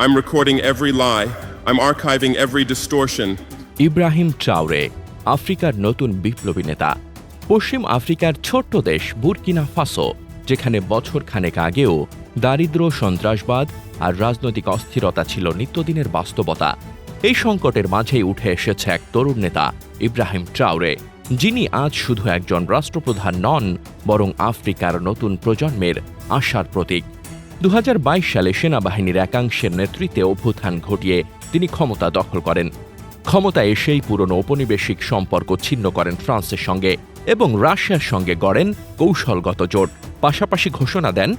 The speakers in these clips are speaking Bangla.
I'm recording every lie. I'm archiving every distortion. Ibrahim ট্রাউরে আফ্রিকার নতুন বিপ্লবী নেতা পশ্চিম আফ্রিকার ছোট্ট দেশ বুরকিনা ফাসো, যেখানে বছর খানেক আগেও দারিদ্র, সন্ত্রাসবাদ আর রাজনৈতিক অস্থিরতা ছিল নিত্যদিনের বাস্তবতা এই সংকটের মাঝেই উঠে এসেছে এক তরুণ নেতা, ইব্রাহিম ট্রাউরে যিনি আজ শুধু একজন রাষ্ট্রপ্রধান নন, বরং আফ্রিকার নতুন প্রজন্মের আশার প্রতীক দু হাজার বাইশ সালে সেনাবাহিনীর একাংশের নেতৃত্বে অভ্যুত্থান ঘটিয়ে তিনি ক্ষমতা দখল করেন। ক্ষমতা এসেই পুরনো ঔপনিবেশিক সম্পর্ক ছিন্ন করেন ফ্রান্সের সঙ্গে এবং রাশিয়ার সঙ্গে গড়েন কৌশলগত জোট। পাশাপাশি ঘোষণা দেন,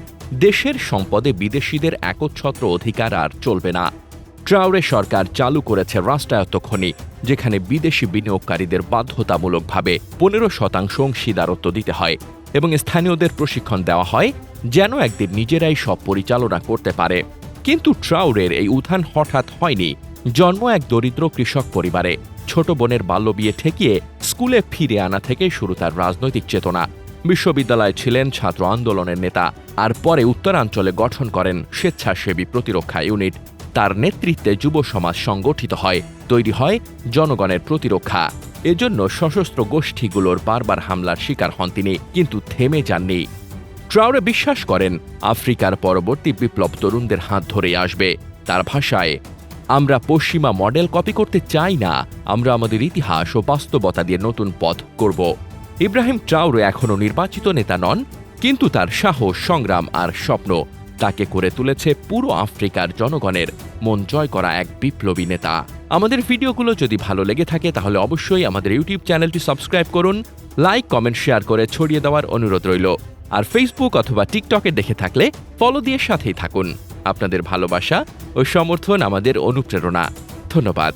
দেশের সম্পদে বিদেশিদের একচ্ছত্র অধিকার আর চলবে না। ট্রাউরে সরকার চালু করেছে রাষ্ট্রায়ত্ত খনি, যেখানে বিদেশি বিনিয়োগকারীদের বাধ্যতামূলকভাবে পনেরো শতাংশ অংশীদারত্ব দিতে হয় এবং স্থানীয়দের প্রশিক্ষণ দেওয়া হয় যেন একদিন নিজেরাই সব পরিচালনা করতে পারে। কিন্তু ট্রাউরের এই উত্থান হঠাৎ হয়নি। জন্ম এক দরিদ্র কৃষক পরিবারে। ছোট বোনের বাল্যবিয়ে ঠেকিয়ে স্কুলে ফিরে আনা থেকে শুরু তার রাজনৈতিক চেতনা। বিশ্ববিদ্যালয়ে ছিলেন ছাত্র আন্দোলনের নেতা আর পরে উত্তরাঞ্চলে গঠন করেন স্বেচ্ছাসেবী প্রতিরক্ষা ইউনিট। তার নেতৃত্বে যুব সমাজ সংগঠিত হয়, তৈরি হয় জনগণের প্রতিরক্ষা। এজন্য সশস্ত্র গোষ্ঠীগুলোর বারবার হামলার শিকার হন তিনি, কিন্তু থেমে যাননি। ট্রাউরে বিশ্বাস করেন, আফ্রিকার পরবর্তী বিপ্লব তরুণদের হাত ধরে আসবে। তার ভাষায়, আমরা পশ্চিমা মডেল কপি করতে চাই না, আমরা আমাদের ইতিহাস ও বাস্তবতা দিয়ে নতুন পথ করব। ইব্রাহিম ট্রাউরে এখনও নির্বাচিত নেতা নন, কিন্তু তার সাহস, সংগ্রাম আর স্বপ্ন তাকে করে তুলেছে পুরো আফ্রিকার জনগণের মন জয় করা এক বিপ্লবী নেতা। আমাদের ভিডিওগুলো যদি ভালো লেগে থাকে, তাহলে অবশ্যই আমাদের ইউটিউব চ্যানেলটি সাবস্ক্রাইব করুন, লাইক, কমেন্ট, শেয়ার করে ছড়িয়ে দেওয়ার অনুরোধ রইল। আর ফেসবুক অথবা টিকটকে দেখে থাকলে ফলো দিয়ে সাথেই থাকুন। আপনাদের ভালোবাসা ও সমর্থন আমাদের অনুপ্রেরণা। ধন্যবাদ।